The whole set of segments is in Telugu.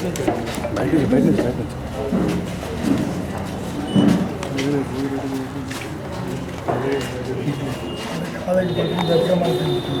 맑은지 맑은지 맑은지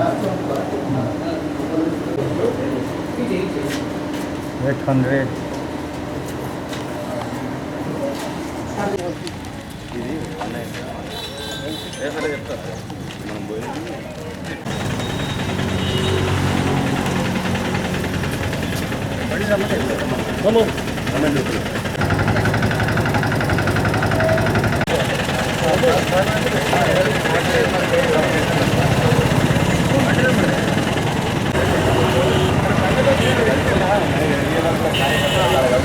Eight hundred. Come on. Come on. Come on.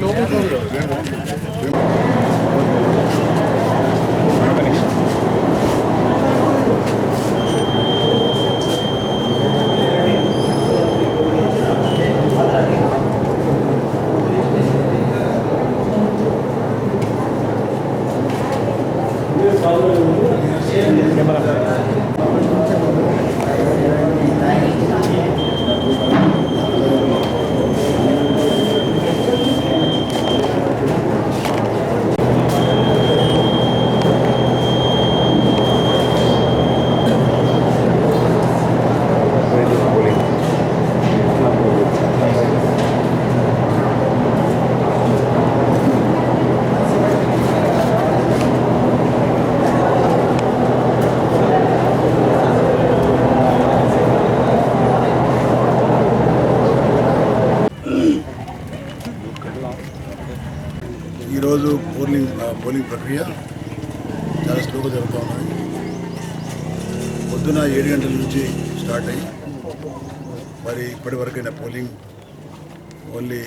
너무 좋아요. Polling ప్రక్రియ చాలా స్లోగా జరుగుతూ ఉన్నది. పొద్దున ఏడు గంటల నుంచి స్టార్ట్ అయ్యి మరి ఇప్పటివరకైనా polling only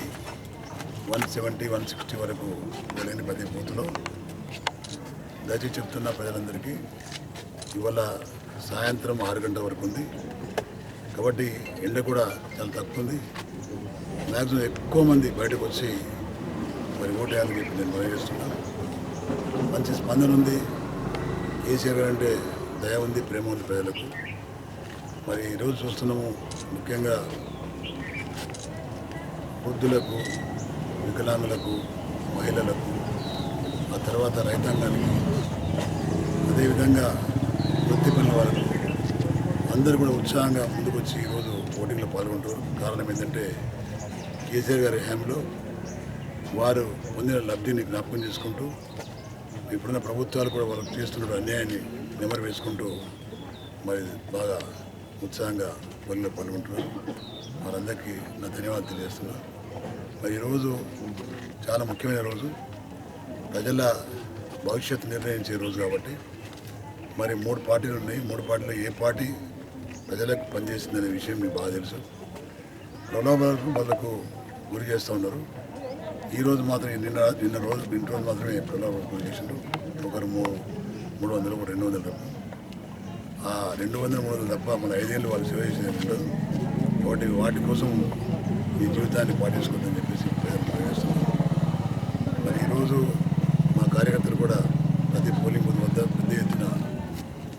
one seventy one sixty వరకు జరిగింది ప్రతి బూత్లో. దయచేసి చెప్తున్న ప్రజలందరికీ ఇవాళ సాయంత్రం ఆరు గంటల వరకు ఉంది. కాబట్టి ఎండ కూడా చాలా తక్కువ ఉంది. మ్యాక్సిమం ఎక్కువ మంది బయటకు వచ్చి మరి ఓటేయాలని చెప్పి నేను మనం చేస్తున్నాను మంచి స్పందన ఉంది. కేసీఆర్ గారు అంటే దయ ఉంది ప్రేమ ఉంది ప్రజలకు. మరి ఈరోజు చూస్తున్నాము ముఖ్యంగా వృద్ధులకు వికలాంగులకు మహిళలకు ఆ తర్వాత రైతాంగానికి అదేవిధంగా వృత్తి పనుల వాళ్ళకు అందరూ కూడా ఉత్సాహంగా ముందుకు వచ్చి ఈరోజు ఓటింగ్లో పాల్గొంటారు కారణం ఏంటంటే కేసీఆర్ గారి హ్యాంలో వారు పొందిన లబ్ధిని జ్ఞాపకం చేసుకుంటూ ఇప్పుడున్న ప్రభుత్వాలు కూడా వాళ్ళకు చేస్తున్న అన్యాయాన్ని నెమరు వేసుకుంటూ మరి బాగా ఉత్సాహంగా పనిలో పాల్గొంటున్నారు. వారందరికీ నా ధన్యవాదాలు తెలియజేస్తున్నాను మరి ఈరోజు చాలా ముఖ్యమైన రోజు. ప్రజల భవిష్యత్తు నిర్ణయించే రోజు కాబట్టి మరి మూడు పార్టీలు ఉన్నాయి. మూడు పార్టీలు ఏ పార్టీ ప్రజలకు పనిచేసిందనే విషయం మీకు బాగా తెలుసు. ప్రలోభాలకు వాళ్ళకు గురి చేస్తూ ఉన్నారు. ఈ రోజు మాత్రం నిన్న నిన్న రోజు నిన్న రోజు మాత్రమే ఎప్పుడో గురి చేసిండ్రు ఒకరు మూడు మూడు వందలు ఒక రెండు వందలు ఆ రెండు వందల మూడు వందలు తప్ప మన ఐదేళ్ళు వాళ్ళు సేవ చేసేది ఉండదు. వాటి వాటి కోసం ఈ జీవితాన్ని పాటించుకుందని చెప్పేసి ప్రజలు మరి ఈరోజు మా కార్యకర్తలు కూడా ప్రతి పోలింగ్ బూత్ వద్ద పెద్ద ఎత్తున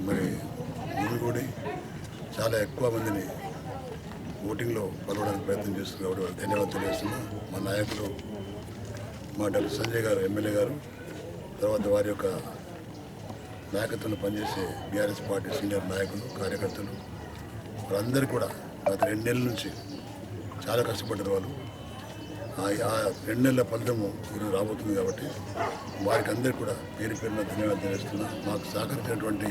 మరి గుమిగూడి చాలా ఎక్కువ మందిని ఓటింగ్లో పాల్గొనడానికి ప్రయత్నం చేస్తున్నారు కాబట్టి వాళ్ళకి ధన్యవాదాలు తెలియజేస్తున్నా. మా నాయకులు మా డాక్టర్ సంజయ్ గారు ఎమ్మెల్యే గారు తర్వాత వారి యొక్క నాయకత్వంలో పనిచేసే బీఆర్ఎస్ పార్టీ సీనియర్ నాయకులు కార్యకర్తలు వాళ్ళందరూ కూడా గత రెండు నెలల నుంచి చాలా కష్టపడ్డారు వాళ్ళు. ఆ- రెండు నెలల ఫలితము ఈరోజు రాబోతుంది కాబట్టి వారికి అందరికీ కూడా పేరు పేరున ధన్యవాదాలు తెలియజేస్తున్నా. మాకు సహకరించినటువంటి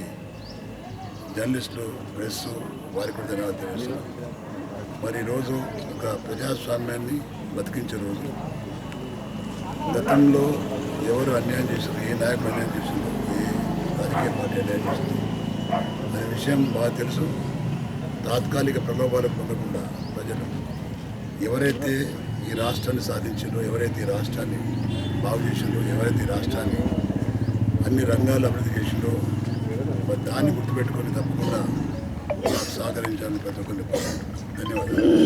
జర్నలిస్టులు ప్రెస్ వారికి కూడా ధన్యవాదాలు తెలియజేస్తున్నా. మరి ఈరోజు ఒక ప్రజాస్వామ్యాన్ని బతికించే రోజు. గతంలో ఎవరు అన్యాయం చేశారు ఏ నాయకుడు అన్యాయం చేశారు ఏ రాజకీయ పార్టీ అన్యాయం చేసింది అనే విషయం బాగా తెలుసు. తాత్కాలిక ప్రలోభాలకు పొందకుండా ప్రజలు ఎవరైతే ఈ రాష్ట్రాన్ని సాధించారో ఎవరైతే ఈ రాష్ట్రాన్ని బాగు చేసిందో ఎవరైతే ఈ రాష్ట్రాన్ని అన్ని రంగాలు అభివృద్ధి చేసిందో మరి దాన్ని గుర్తుపెట్టుకొని తప్పకుండా సహకరించాలని ప్రతి ఒక్కరిని ధన్యవాదాలు.